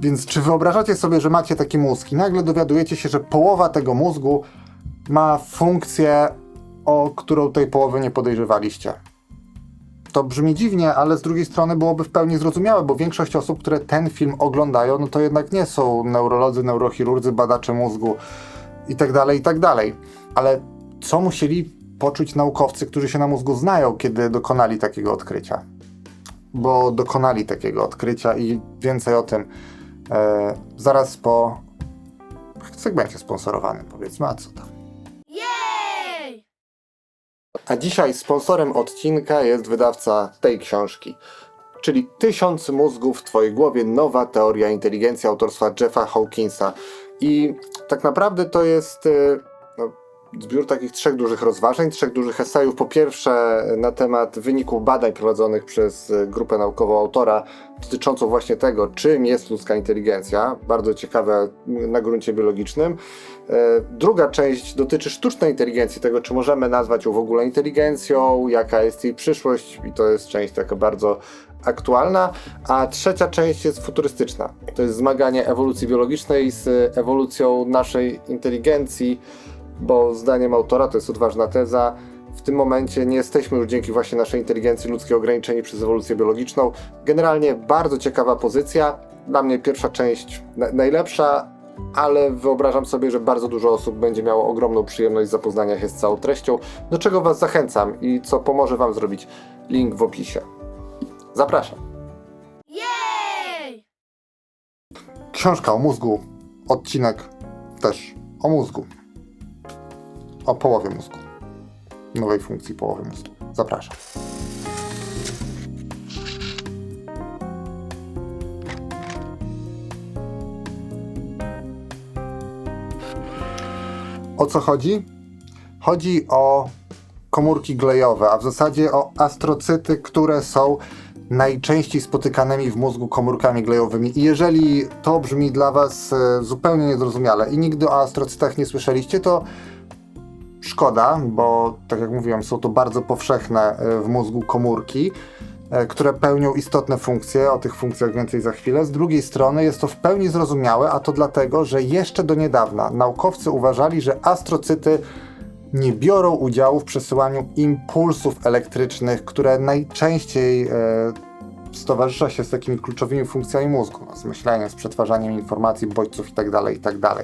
Więc czy wyobrażacie sobie, że macie taki mózg i nagle dowiadujecie się, że połowa tego mózgu ma funkcję, o którą tej połowy nie podejrzewaliście? To brzmi dziwnie, ale z drugiej strony byłoby w pełni zrozumiałe, bo większość osób, które ten film oglądają, no to jednak nie są neurolodzy, neurochirurdzy, badacze mózgu i tak dalej, i tak. Ale co musieli poczuć naukowcy, którzy się na mózgu znają, kiedy dokonali takiego odkrycia? Bo dokonali takiego odkrycia i więcej o tym e, zaraz po segmencie sponsorowanym, powiedzmy, a co tam. Jej! A dzisiaj sponsorem odcinka jest wydawca tej książki, czyli Tysiąc mózgów w Twojej głowie, nowa teoria inteligencji autorstwa Jeffa Hawkinsa. I tak naprawdę to jest e, zbiór takich trzech dużych rozważań, trzech dużych esejów. Po pierwsze na temat wyników badań prowadzonych przez e, grupę naukową autora dotyczącą właśnie tego, czym jest ludzka inteligencja. Bardzo ciekawe na gruncie biologicznym. E, Druga część dotyczy sztucznej inteligencji, tego czy możemy nazwać ją w ogóle inteligencją, jaka jest jej przyszłość i to jest część taka bardzo aktualna, a trzecia część jest futurystyczna. To jest zmaganie ewolucji biologicznej z ewolucją naszej inteligencji, bo zdaniem autora, to jest odważna teza, w tym momencie nie jesteśmy już dzięki właśnie naszej inteligencji ludzkiej ograniczeni przez ewolucję biologiczną. Generalnie bardzo ciekawa pozycja. Dla mnie pierwsza część na- najlepsza, ale wyobrażam sobie, że bardzo dużo osób będzie miało ogromną przyjemność zapoznania się z całą treścią, do czego Was zachęcam i co pomoże Wam zrobić. Link w opisie. Zapraszam. Jej! Książka o mózgu, odcinek też o mózgu. O połowie mózgu. Nowej funkcji połowy mózgu. Zapraszam. O co chodzi? Chodzi o komórki glejowe, a w zasadzie o astrocyty, które są najczęściej spotykanymi w mózgu komórkami glejowymi. I jeżeli to brzmi dla Was e, zupełnie niezrozumiale i nigdy o astrocytach nie słyszeliście, to szkoda, bo tak jak mówiłem, są to bardzo powszechne e, w mózgu komórki, e, które pełnią istotne funkcje. O tych funkcjach więcej za chwilę. Z drugiej strony jest to w pełni zrozumiałe, a to dlatego, że jeszcze do niedawna naukowcy uważali, że astrocyty nie biorą udziału w przesyłaniu impulsów elektrycznych, które najczęściej e, stowarzysza się z takimi kluczowymi funkcjami mózgu, no, z myśleniem, z przetwarzaniem informacji, bodźców itd., itd.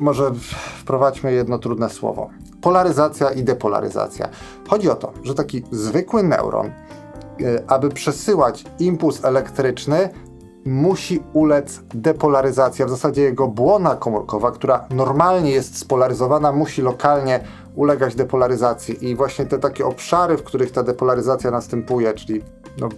Może wprowadźmy jedno trudne słowo. Polaryzacja i depolaryzacja. Chodzi o to, że taki zwykły neuron, e, aby przesyłać impuls elektryczny, musi ulec depolaryzacji. W zasadzie jego błona komórkowa, która normalnie jest spolaryzowana, musi lokalnie ulegać depolaryzacji. I właśnie te takie obszary, w których ta depolaryzacja następuje, czyli no,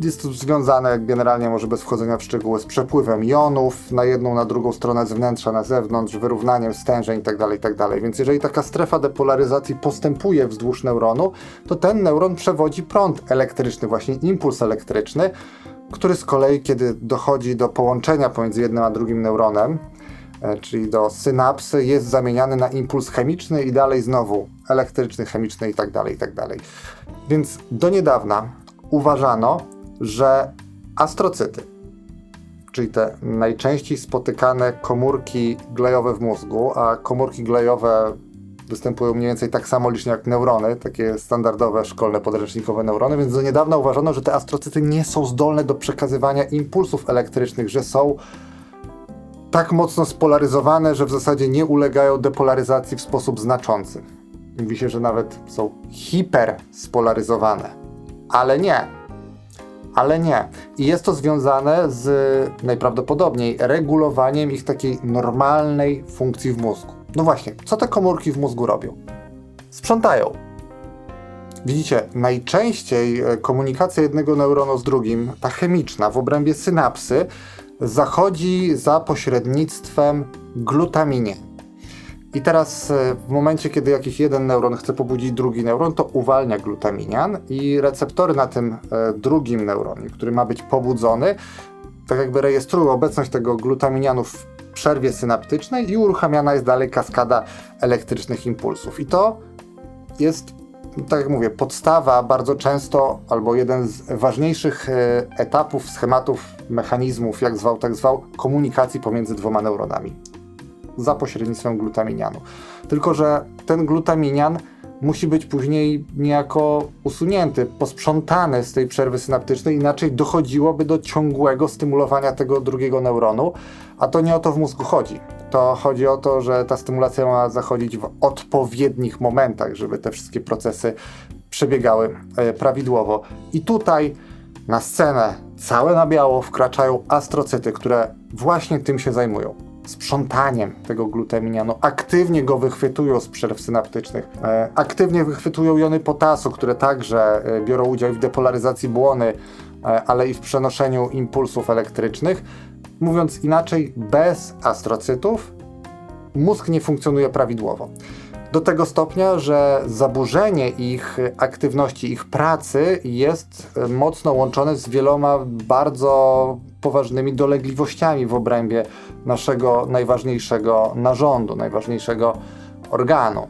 jest to związane generalnie, może bez wchodzenia w szczegóły, z przepływem jonów na jedną, na drugą stronę z wnętrza na zewnątrz, wyrównaniem stężeń tak itd., itd. Więc jeżeli taka strefa depolaryzacji postępuje wzdłuż neuronu, to ten neuron przewodzi prąd elektryczny, właśnie impuls elektryczny, który z kolei, kiedy dochodzi do połączenia pomiędzy jednym a drugim neuronem, e, czyli do synapsy, jest zamieniany na impuls chemiczny i dalej znowu elektryczny, chemiczny i tak dalej, i tak dalej. Więc do niedawna uważano, że astrocyty, czyli te najczęściej spotykane komórki glejowe w mózgu, a komórki glejowe występują mniej więcej tak samo licznie jak neurony, takie standardowe, szkolne, podręcznikowe neurony, więc do niedawna uważano, że te astrocyty nie są zdolne do przekazywania impulsów elektrycznych, że są tak mocno spolaryzowane, że w zasadzie nie ulegają depolaryzacji w sposób znaczący. Mówi się, że nawet są hiperspolaryzowane. Ale nie. Ale nie. I jest to związane z najprawdopodobniej regulowaniem ich takiej normalnej funkcji w mózgu. No właśnie, co te komórki w mózgu robią? Sprzątają. Widzicie, najczęściej e, komunikacja jednego neuronu z drugim, ta chemiczna w obrębie synapsy, zachodzi za pośrednictwem glutaminie. I teraz e, w momencie, kiedy jakiś jeden neuron chce pobudzić drugi neuron, to uwalnia glutaminian i receptory na tym e, drugim neuronie, który ma być pobudzony, tak jakby rejestrują obecność tego glutaminianu w przerwie synaptycznej i uruchamiana jest dalej kaskada elektrycznych impulsów. I to jest tak jak mówię, podstawa bardzo często, albo jeden z ważniejszych e, etapów, schematów, mechanizmów, jak zwał, tak zwał, komunikacji pomiędzy dwoma neuronami za pośrednictwem glutaminianu. Tylko, że ten glutaminian musi być później niejako usunięty, posprzątany z tej przerwy synaptycznej, inaczej dochodziłoby do ciągłego stymulowania tego drugiego neuronu, a to nie o to w mózgu chodzi. To chodzi o to, że ta stymulacja ma zachodzić w odpowiednich momentach, żeby te wszystkie procesy przebiegały e, prawidłowo. I tutaj na scenę całe na biało wkraczają astrocyty, które właśnie tym się zajmują. Sprzątaniem tego glutaminianu, aktywnie go wychwytują z przerw synaptycznych, e, aktywnie wychwytują jony potasu, które także e, biorą udział w depolaryzacji błony, e, ale i w przenoszeniu impulsów elektrycznych. Mówiąc inaczej, bez astrocytów mózg nie funkcjonuje prawidłowo. Do tego stopnia, że zaburzenie ich aktywności, ich pracy jest e, mocno łączone z wieloma bardzo poważnymi dolegliwościami w obrębie naszego najważniejszego narządu, najważniejszego organu.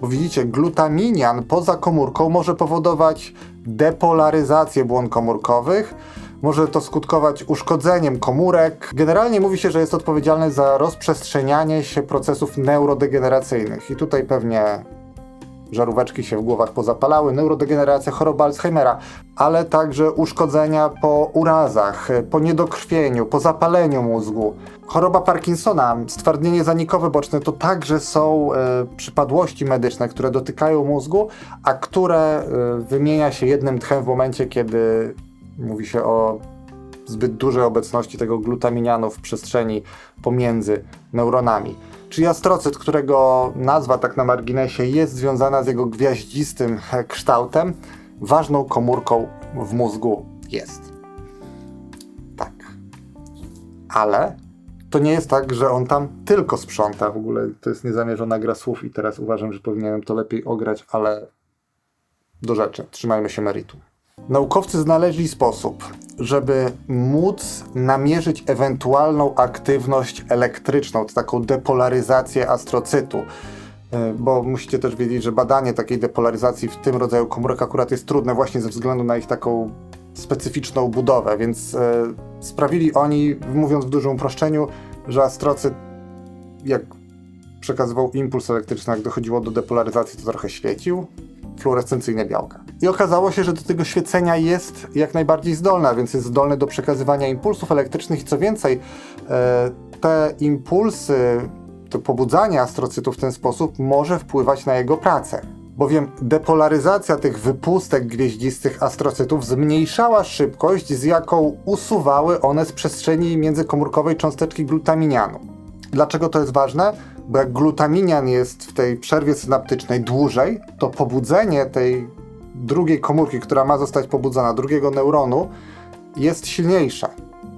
Bo widzicie, glutaminian poza komórką może powodować depolaryzację błon komórkowych, może to skutkować uszkodzeniem komórek. Generalnie mówi się, że jest odpowiedzialny za rozprzestrzenianie się procesów neurodegeneracyjnych. I tutaj pewnie żaróweczki się w głowach pozapalały, neurodegeneracja, choroba Alzheimera, ale także uszkodzenia po urazach, po niedokrwieniu, po zapaleniu mózgu. Choroba Parkinsona, stwardnienie zanikowe boczne to także są e, przypadłości medyczne, które dotykają mózgu, a które e, wymienia się jednym tchem w momencie, kiedy mówi się o zbyt dużej obecności tego glutaminianu w przestrzeni pomiędzy neuronami. Czyli astrocyt, którego nazwa tak na marginesie jest związana z jego gwiaździstym kształtem, ważną komórką w mózgu jest. Tak. Ale to nie jest tak, że on tam tylko sprząta. W ogóle to jest niezamierzona gra słów i teraz uważam, że powinienem to lepiej ograć, ale do rzeczy. Trzymajmy się meritum. Naukowcy znaleźli sposób, żeby móc namierzyć ewentualną aktywność elektryczną, taką depolaryzację astrocytu. E, Bo musicie też wiedzieć, że badanie takiej depolaryzacji w tym rodzaju komórek akurat jest trudne właśnie ze względu na ich taką specyficzną budowę, więc e, sprawili oni, mówiąc w dużym uproszczeniu, że astrocyt jak przekazywał impuls elektryczny, jak dochodziło do depolaryzacji, to trochę świecił, fluorescencyjne białka. I okazało się, że do tego świecenia jest jak najbardziej zdolna, więc jest zdolny do przekazywania impulsów elektrycznych i co więcej, e, te impulsy, to pobudzanie astrocytu w ten sposób może wpływać na jego pracę. Bowiem depolaryzacja tych wypustek gwieździstych astrocytów zmniejszała szybkość, z jaką usuwały one z przestrzeni międzykomórkowej cząsteczki glutaminianu. Dlaczego to jest ważne? Bo jak glutaminian jest w tej przerwie synaptycznej dłużej, to pobudzenie tej drugiej komórki, która ma zostać pobudzona, drugiego neuronu, jest silniejsze.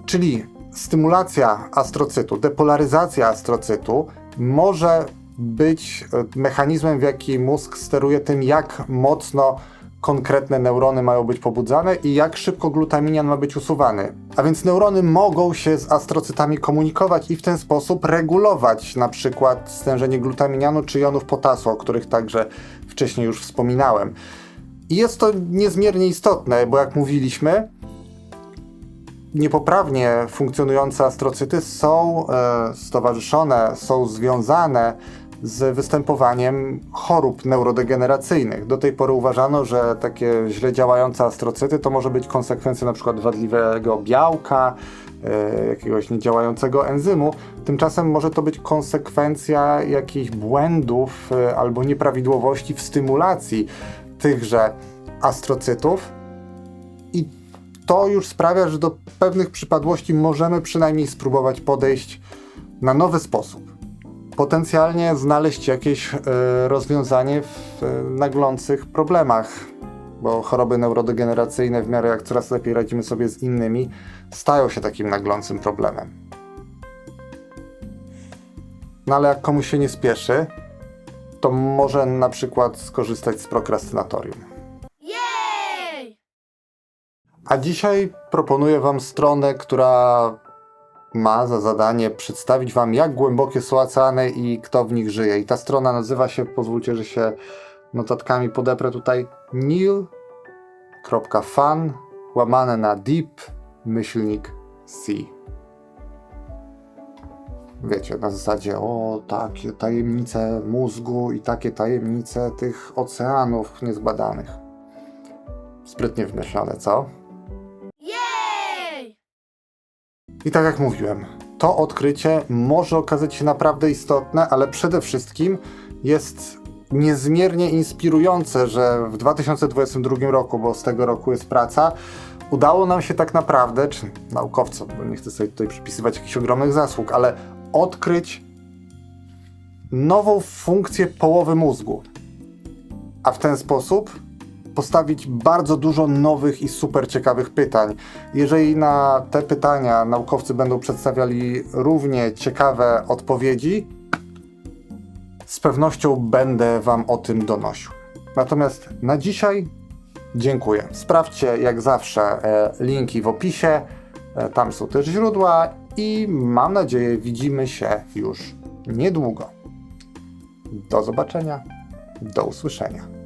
Czyli stymulacja astrocytu, depolaryzacja astrocytu może być e, mechanizmem, w jaki mózg steruje tym, jak mocno konkretne neurony mają być pobudzane i jak szybko glutaminian ma być usuwany. A więc neurony mogą się z astrocytami komunikować i w ten sposób regulować na przykład stężenie glutaminianu czy jonów potasu, o których także wcześniej już wspominałem. I jest to niezmiernie istotne, bo jak mówiliśmy, niepoprawnie funkcjonujące astrocyty są e, stowarzyszone, są związane z występowaniem chorób neurodegeneracyjnych. Do tej pory uważano, że takie źle działające astrocyty to może być konsekwencja przykład wadliwego białka, e, jakiegoś niedziałającego enzymu. Tymczasem może to być konsekwencja jakichś błędów e, albo nieprawidłowości w stymulacji tychże astrocytów. I to już sprawia, że do pewnych przypadłości możemy przynajmniej spróbować podejść na nowy sposób. Potencjalnie znaleźć jakieś e, rozwiązanie w e, naglących problemach, bo choroby neurodegeneracyjne, w miarę jak coraz lepiej radzimy sobie z innymi, stają się takim naglącym problemem. No ale jak komuś się nie spieszy, to może na przykład skorzystać z prokrastynatorium. Jej! A dzisiaj proponuję Wam stronę, która ma za zadanie przedstawić Wam, jak głębokie są oceany i kto w nich żyje. I ta strona nazywa się, pozwólcie, że się notatkami podeprę tutaj nil.fan łamane na deep myślnik C. Wiecie, na zasadzie o takie tajemnice mózgu i takie tajemnice tych oceanów niezbadanych. Sprytnie wymyślone, co? I tak jak mówiłem, to odkrycie może okazać się naprawdę istotne, ale przede wszystkim jest niezmiernie inspirujące, że w 2022 roku, bo z tego roku jest praca, udało nam się tak naprawdę, czy naukowcom, bo nie chcę sobie tutaj przypisywać jakichś ogromnych zasług, ale odkryć nową funkcję połowy mózgu. A w ten sposób postawić bardzo dużo nowych i super ciekawych pytań. Jeżeli na te pytania naukowcy będą przedstawiali równie ciekawe odpowiedzi, z pewnością będę Wam o tym donosił. Natomiast na dzisiaj dziękuję. Sprawdźcie jak zawsze e, linki w opisie, e, tam są też źródła i mam nadzieję widzimy się już niedługo. Do zobaczenia, do usłyszenia.